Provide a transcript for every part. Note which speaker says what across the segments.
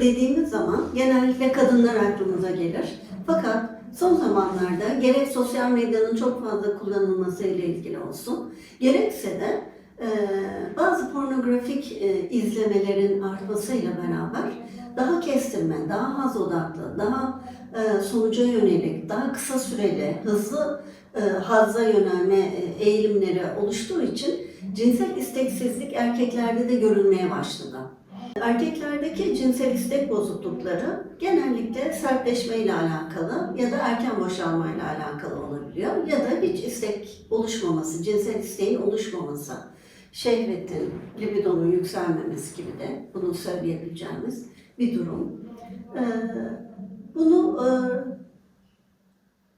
Speaker 1: dediğimiz zaman genellikle kadınlar aklımıza gelir. Fakat son zamanlarda gerek sosyal medyanın çok fazla kullanılması ile ilgili olsun, gerekse de e, bazı pornografik e, izlemelerin artmasıyla beraber daha kestirme, daha haz odaklı, daha e, sonuca yönelik, daha kısa süreli, hızlı e, hazza yönelme e, eğilimleri oluştuğu için cinsel isteksizlik erkeklerde de görülmeye başladı. Erkeklerdeki cinsel istek bozuklukları genellikle sertleşme ile alakalı ya da erken boşalma ile alakalı olabiliyor ya da hiç istek oluşmaması, cinsel isteğin oluşmaması, şehvetin, libidonun yükselmemesi gibi de bunu söyleyebileceğimiz bir durum. Ee, bunu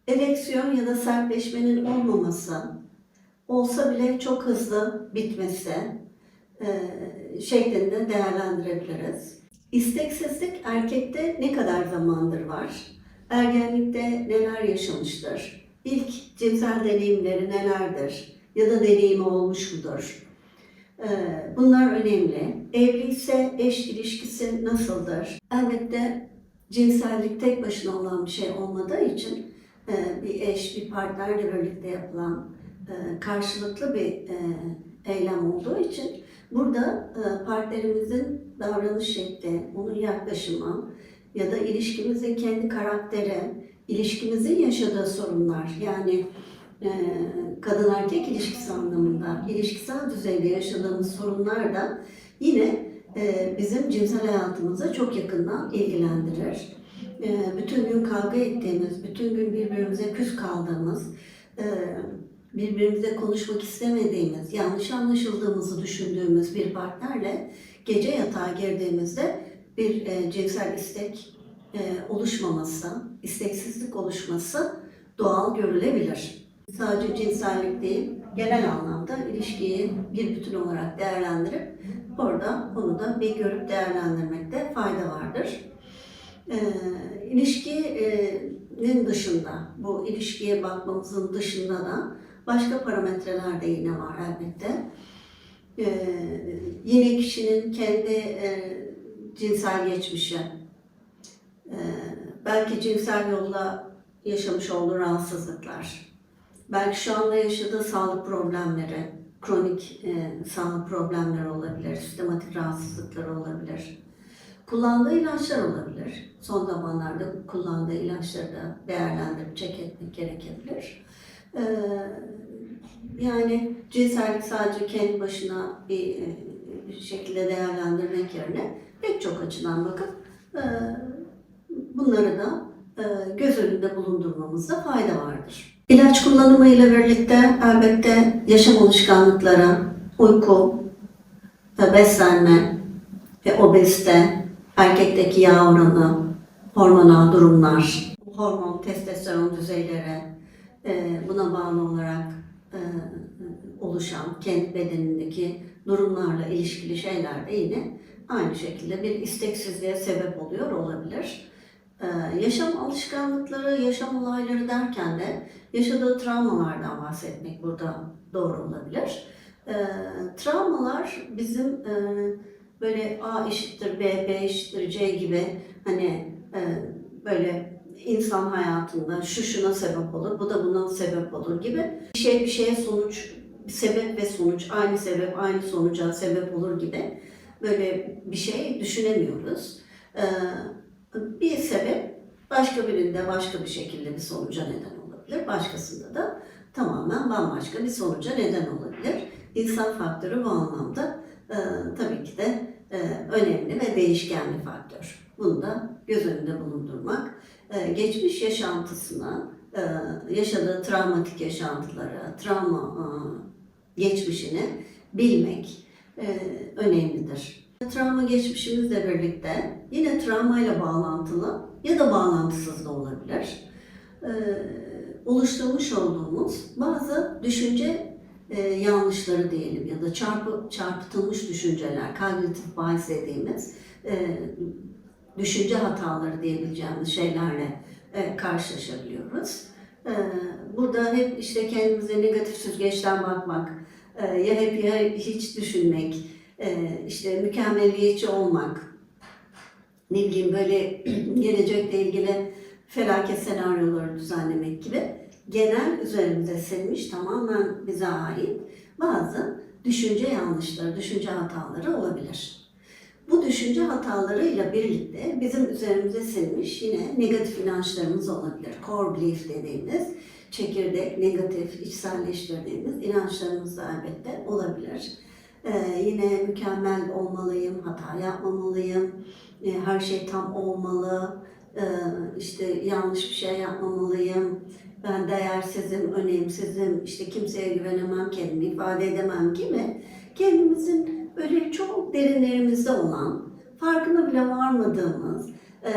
Speaker 1: ereksiyon ya da sertleşmenin olmaması, olsa bile çok hızlı bitmesi şeklinde değerlendirebiliriz. İsteksizlik erkekte ne kadar zamandır var? Ergenlikte neler yaşamıştır? İlk cinsel deneyimleri nelerdir? Ya da deneyimi olmuş mudur? E, Bunlar önemli. Evli ise eş ilişkisi nasıldır? Elbette cinsellik tek başına olan bir şey olmadığı için e, bir eş, bir partnerle birlikte yapılan e, karşılıklı bir e, eylem olduğu için burada e, partnerimizin davranış şekli, onun yaklaşımı ya da ilişkimizin kendi karakteri, ilişkimizin yaşadığı sorunlar yani e, kadın erkek ilişkisi anlamında ilişkisel düzeyde yaşadığımız sorunlar da yine e, bizim cinsel hayatımıza çok yakından ilgilendirir. E, bütün gün kavga ettiğimiz, bütün gün birbirimize küs kaldığımız, e, birbirimize konuşmak istemediğimiz, yanlış anlaşıldığımızı düşündüğümüz bir partnerle gece yatağa girdiğimizde bir e, cinsel istek e, oluşmaması, isteksizlik oluşması doğal görülebilir. Sadece cinsellik değil, genel anlamda ilişkiyi bir bütün olarak değerlendirip orada bunu da bir görüp değerlendirmekte fayda vardır. E, ilişkinin dışında, bu ilişkiye bakmamızın dışında da başka parametreler de yine var elbette. Ee, yine kişinin kendi e, cinsel geçmişi, e, belki cinsel yolla yaşamış olduğu rahatsızlıklar, belki şu anda yaşadığı sağlık problemleri, kronik e, sağlık problemleri olabilir, sistematik rahatsızlıklar olabilir. Kullandığı ilaçlar olabilir. Son zamanlarda kullandığı ilaçları da değerlendirip check etmek gerekebilir. Ee, yani cinsellik sadece kendi başına bir, e, bir şekilde değerlendirmek yerine pek çok açıdan bakıp e, bunları da e, göz önünde bulundurmamızda fayda vardır. İlaç kullanımı ile birlikte elbette yaşam alışkanlıkları, uyku, beslenme ve obezite, erkekteki yağ oranı, hormonal durumlar, hormon, testosteron düzeyleri, e, buna bağlı olarak e, oluşan kendi bedenindeki durumlarla ilişkili şeyler de yine aynı şekilde bir isteksizliğe sebep oluyor olabilir. E, yaşam alışkanlıkları, yaşam olayları derken de yaşadığı travmalardan bahsetmek burada doğru olabilir. Travmalar bizim böyle A eşittir B, B eşittir C gibi hani e, böyle insan hayatında şu şuna sebep olur, bu da buna sebep olur gibi bir şey bir şeye sonuç, sebep ve sonuç, aynı sebep aynı sonuca sebep olur gibi böyle bir şey düşünemiyoruz. Ee, bir sebep başka birinde başka bir şekilde bir sonuca neden olabilir, başkasında da tamamen bambaşka bir sonuca neden olabilir. İnsan faktörü bu anlamda e, tabii ki de e, önemli ve değişken bir faktör. Bunu da göz önünde bulundurmak e, geçmiş yaşantısına, e, yaşadığı travmatik yaşantıları, travma e, geçmişini bilmek önemlidir. Travma geçmişimizle birlikte yine travmayla bağlantılı ya da bağlantısız da olabilir. Oluşturmuş olduğumuz bazı düşünce yanlışları diyelim ya da çarpı, çarpıtılmış düşünceler, kognitif bias dediğimiz düşünce hataları diyebileceğimiz şeylerle e, karşılaşabiliyoruz. E, burada hep işte kendimize negatif süzgeçten bakmak, e, ya hep ya hiç düşünmek, e, işte mükemmeliyetçi olmak, ne bileyim böyle gelecekle ilgili felaket senaryoları düzenlemek gibi genel üzerimize silmiş tamamen bize ait bazı düşünce yanlışları, düşünce hataları olabilir. Bu düşünce hatalarıyla birlikte bizim üzerimize silmiş yine negatif inançlarımız olabilir. Core belief dediğimiz çekirdek, negatif, içselleştirdiğimiz inançlarımız da elbette olabilir. Ee, yine mükemmel olmalıyım, hata yapmamalıyım, e, her şey tam olmalı, e, işte yanlış bir şey yapmamalıyım, ben değersizim, önemsizim, işte kimseye güvenemem, kendimi ifade edemem gibi kendimizin böyle çok derinlerimizde olan, farkına bile varmadığımız, e,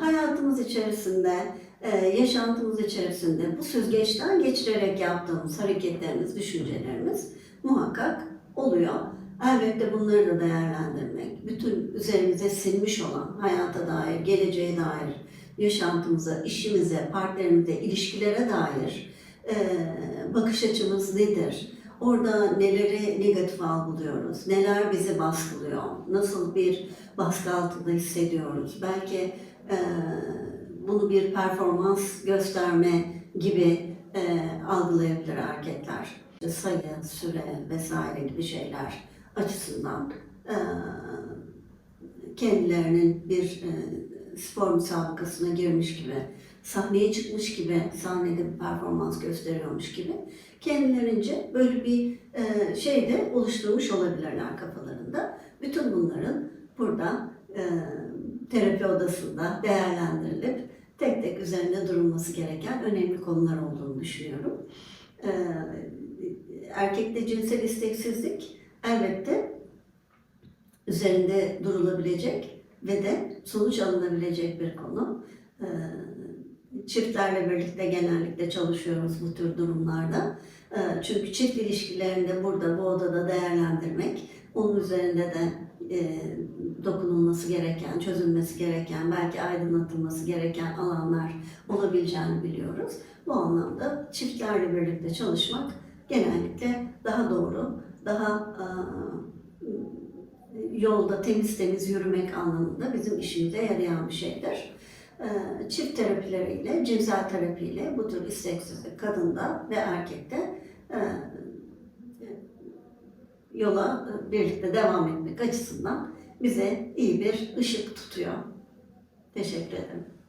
Speaker 1: hayatımız içerisinde, e, yaşantımız içerisinde bu süzgeçten geçirerek yaptığımız hareketlerimiz, düşüncelerimiz muhakkak oluyor. Elbette bunları da değerlendirmek, bütün üzerimize silmiş olan hayata dair, geleceğe dair, yaşantımıza, işimize, partnerimize, ilişkilere dair e, bakış açımız nedir? Orada neleri negatif algılıyoruz? Neler bizi baskılıyor? Nasıl bir baskı altında hissediyoruz? Belki e, bunu bir performans gösterme gibi e, algılayabilir erkekler. Sayı, süre vesaire gibi şeyler açısından e, kendilerinin bir e, spor müsabakasına girmiş gibi, sahneye çıkmış gibi, sahnede bir performans gösteriyormuş gibi kendilerince böyle bir e, şey de oluşturmuş olabilirler kafalarında. Bütün bunların burada e, terapi odasında değerlendirilip tek tek üzerinde durulması gereken önemli konular olduğunu düşünüyorum. E, erkekte cinsel isteksizlik elbette üzerinde durulabilecek ve de sonuç alınabilecek bir konu. Ee, Çiftlerle birlikte genellikle çalışıyoruz bu tür durumlarda. Ee, Çünkü çift ilişkilerinde burada bu odada değerlendirmek, onun üzerinde de e, dokunulması gereken, çözülmesi gereken, belki aydınlatılması gereken alanlar olabileceğini biliyoruz. Bu anlamda çiftlerle birlikte çalışmak genellikle daha doğru, daha yolda temiz temiz yürümek anlamında bizim işimize yarayan bir şeydir. Ee, Çift terapileriyle, cinsel terapiyle bu tür isteksizlik kadında ve erkekte e, yola e, birlikte devam etmek açısından bize iyi bir ışık tutuyor. Teşekkür ederim.